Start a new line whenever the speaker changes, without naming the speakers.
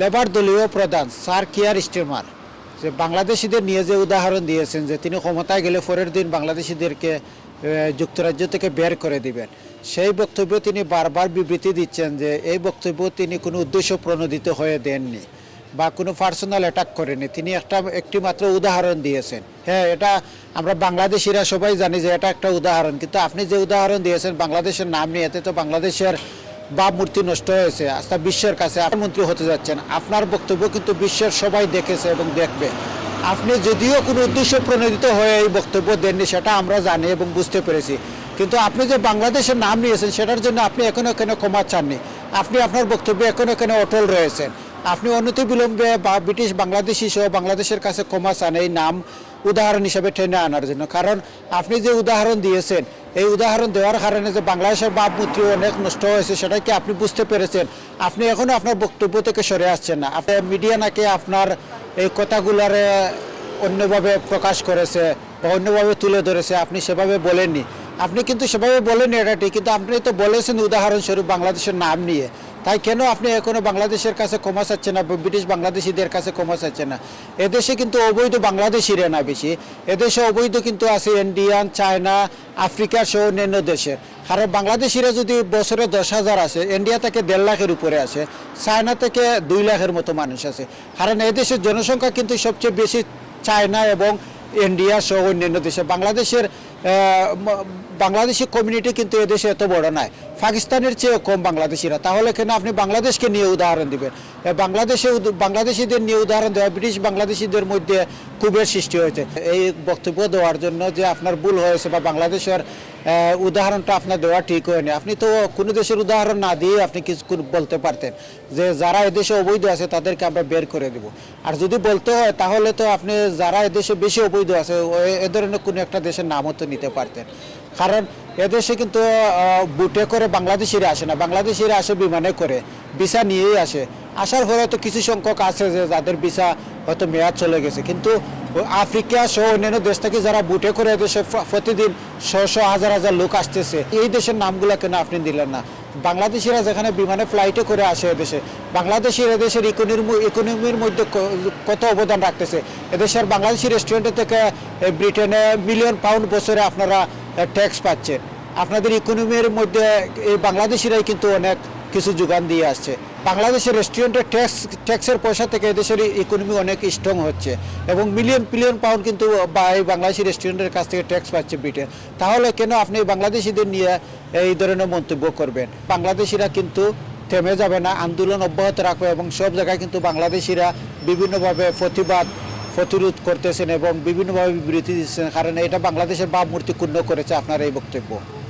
Labour দলীয় প্রধান সার কিয়ার steamer, যে বাংলাদেশিদের নিয়ে যে উদাহরণ দিয়েছেন যে তিনি ক্ষমতায় গেলে পরের দিন বাংলাদেশিদেরকে যুক্তরাজ্য থেকে বের করে দিবেন। সেই বক্তব্য তিনি বারবার বিবৃতি দিচ্ছেন যে এই বক্তব্য তিনি কোনো উদ্দেশ্য প্রণোদিত হয়ে দেননি বা কোনো পার্সোনাল অ্যাটাক করেনি তিনি একটা, একটি মাত্র উদাহরণ দিয়েছেন। হ্যাঁ এটা আমরা বাংলাদেশিরা সবাই জানি যে এটা একটা উদাহরণ, কিন্তু আপনি যে উদাহরণ দিয়েছেন বাংলাদেশের নাম নিয়ে, এতে তো বাংলাদেশের ভাবমূর্তি নষ্ট হয়েছে আস্থা বিশ্বের কাছে প্রধানমন্ত্রী মন্ত্রী হতে যাচ্ছেন, আপনার বক্তব্য কিন্তু বিশ্বের সবাই দেখেছে এবং দেখবে। আপনি যদিও কোনো উদ্দেশ্য প্রণোদিত হয়ে এই বক্তব্য দেননি, সেটা আমরা জানি এবং বুঝতে পেরেছি। কিন্তু আপনি যে বাংলাদেশের নাম নিয়েছেন, সেটার জন্য আপনি এখনও কেন ক্ষমা চাননি? আপনি আপনার বক্তব্যে এখনও কেন অটল রয়েছেন? আপনি অনতি বিলম্বে বা ব্রিটিশ বাংলাদেশি সহ বাংলাদেশের কাছে ক্ষমা চান, এই নাম উদাহরণ হিসেবে টেনে আনার জন্য। কারণ আপনি যে উদাহরণ দিয়েছেন, এই উদাহরণ দেওয়ার কারণে যে বাংলাদেশের ভাবমূর্তি অনেক নষ্ট হয়েছে, সেটা কি আপনি বুঝতে পেরেছেন? আপনি এখনও আপনার বক্তব্য থেকে সরে আসছেন না। আপনি মিডিয়া নাকি আপনার এই কথাগুলারে অন্যভাবে প্রকাশ করেছে বা অন্যভাবে তুলে ধরেছে, আপনি সেভাবে বলেননি। আপনি কিন্তু সেভাবে বলেননি এটা ঠিক কিন্তু আপনি তো বলেছেন উদাহরণস্বরূপ বাংলাদেশের নাম নিয়ে। তাই কেন আপনি এখনও বাংলাদেশের কাছে ক্ষমা চাচ্ছেন না? ব্রিটিশ বাংলাদেশিদের কাছে ক্ষমা চাচ্ছেন না। এদেশে কিন্তু অবৈধ বাংলাদেশিরা না বেশি। এদেশে অবৈধ কিন্তু আছে ইন্ডিয়ান, চায়না আফ্রিকা সহ অন্যান্য দেশের। কারণ বাংলাদেশিরা যদি বছরে দশ হাজার আসে, ইন্ডিয়া থেকে দেড় লাখের উপরে আসে, চায়না থেকে দুই লাখের মতো মানুষ আছে কারণ এদেশের জনসংখ্যা কিন্তু সবচেয়ে বেশি চায়না এবং ইন্ডিয়া সহ অন্যান্য দেশে। বাংলাদেশের বাংলাদেশি কমিউনিটি কিন্তু এদেশে এত বড় নয়। পাকিস্তানের চেয়েও কম বাংলাদেশিরা। তাহলে কেন আপনি বাংলাদেশকে নিয়ে উদাহরণ দিবেন? বাংলাদেশে বাংলাদেশিদের নিয়ে উদাহরণ দেওয়া ব্রিটিশ বাংলাদেশিদের মধ্যে ক্ষোভের সৃষ্টি হয়েছে। এই বক্তব্য দেওয়ার জন্য যে আপনার ভুল হয়েছে বা বাংলাদেশের উদাহরণটা আপনার দেওয়া ঠিক হয়নি। আপনি তো কোনো দেশের উদাহরণ না দিয়ে আপনি কিছু বলতে পারতেন যে যারা এদেশে অবৈধ আছে তাদেরকে আমরা বের করে দেব। আর যদি বলতে হয়, তাহলে তো আপনি যারা এদেশে বেশি অবৈধ আছে এ ধরনের কোনো একটা দেশের নামও তো নিতে পারতেন। কারণ এদেশে কিন্তু বুটে করে বাংলাদেশিরা আসে না। বাংলাদেশিরা আসে বিমানে করে, ভিসা নিয়েই আসে। আসার পরে তো কিছু সংখ্যক আছে যে যাদের ভিসা হয়তো মেয়াদ চলে গেছে। কিন্তু আফ্রিকা সহ অন্যান্য দেশ থেকে যারা বুটে করে এদেশে প্র- প্রতিদিন ছশো হাজার হাজার লোক আসতেছে, এই দেশের নামগুলো কেন আপনি দিলেন না? বাংলাদেশিরা যেখানে বিমানে ফ্লাইটে করে আসে এদেশে, বাংলাদেশের এদেশের ইকোনমি ইকোনমির মধ্যে কত অবদান রাখতেছে? এদেশের বাংলাদেশি রেস্টুরেন্টে থেকে ব্রিটেনে মিলিয়ন পাউন্ড বছরে আপনারা ট্যাক্স পাচ্ছেন আপনাদের ইকোনমির মধ্যে এই বাংলাদেশিরাই কিন্তু অনেক কিছু যোগান দিয়ে আসছে। বাংলাদেশের রেস্টুরেন্টের ট্যাক্স ট্যাক্সের পয়সা থেকে এদেশের ইকোনমি অনেক স্ট্রং হচ্ছে এবং মিলিয়ন বিলিয়ন পাউন্ড কিন্তু এই বাংলাদেশি রেস্টুরেন্টের কাছ থেকে ট্যাক্স পাচ্ছে ব্রিটেন তাহলে কেন আপনি বাংলাদেশিদের নিয়ে এই ধরনের মন্তব্য করবেন? বাংলাদেশিরা কিন্তু থেমে যাবে না, আন্দোলন অব্যাহত রাখবে এবং সব জায়গায় কিন্তু বাংলাদেশিরা বিভিন্নভাবে প্রতিবাদ প্রতিরোধ করতেছেন এবং বিভিন্নভাবে বিবৃতি দিচ্ছেন, কারণ এটা বাংলাদেশের ভাবমূর্তি ক্ষুণ্ণ করেছে আপনার এই বক্তব্য।